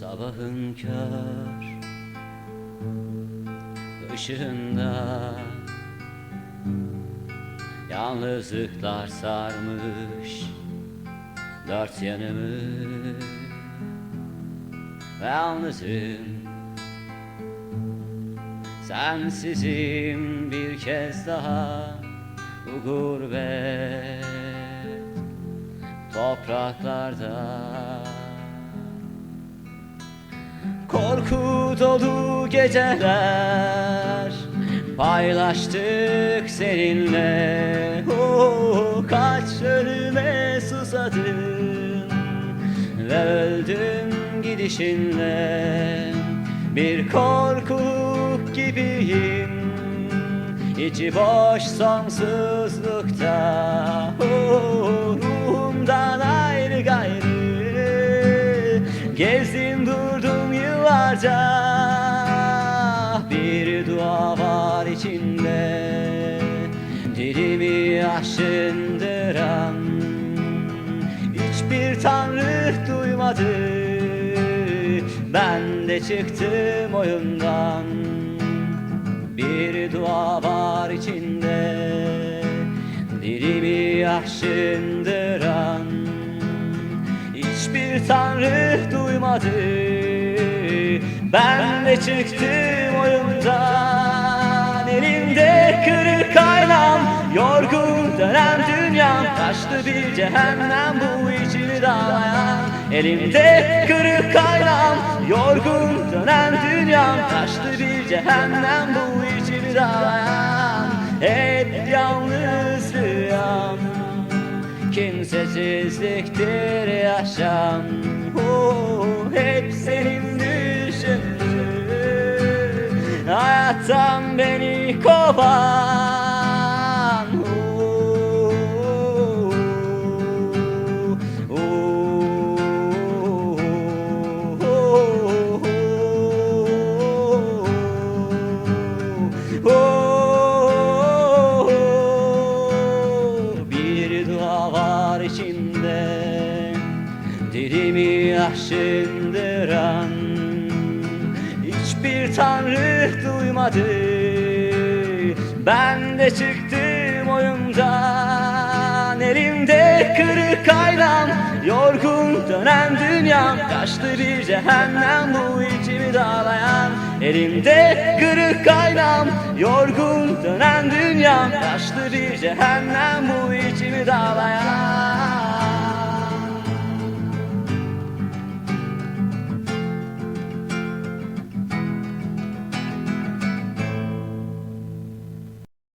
Sabahın kör ışığında. Yalnızlıklar sarmış dört yanımı yalnızım Sensizim bir kez daha bu gurbet topraklarda. Korku dolu geceler Paylaştık seninle. Oh, Kaç susadım Ve öldüm gidişinle Bir korkuluk gibiyim. İçi boş sonsuzlukta oh, Ruhumdan ayrı gayrı. Gezdim durdum yıllarca Bir dua var içinde Dilimi aşındıran Hiçbir tanrı duymadı. Ben de çıktım oyundan. Bir dua var içinde. Dilimi aşındıran Hiçbir tanrı duymadı. Ben de çıktım oyundan. Elimde kırık aynam Yorgun dönen dünyam Taşlı bir cehennem bu içimi dağlayan Elimde kırık aynam Yorgun dönen dünyam Taşlı bir cehennem bu içimi dağlayan Hep yalnızlığım Kimsesizliktir yaşam. Oh, Hep senin düşündüğün Hayattan beni kovan Aşındıran Hiçbir tanrı duymadı. Ben de çıktım oyundan. Elimde kırık aynam Yorgun dönen dünyam. Taşlı bir cehennem bu içimi dağlayan. Elimde kırık aynam Yorgun dönen dünyam. Taşlı bir cehennem bu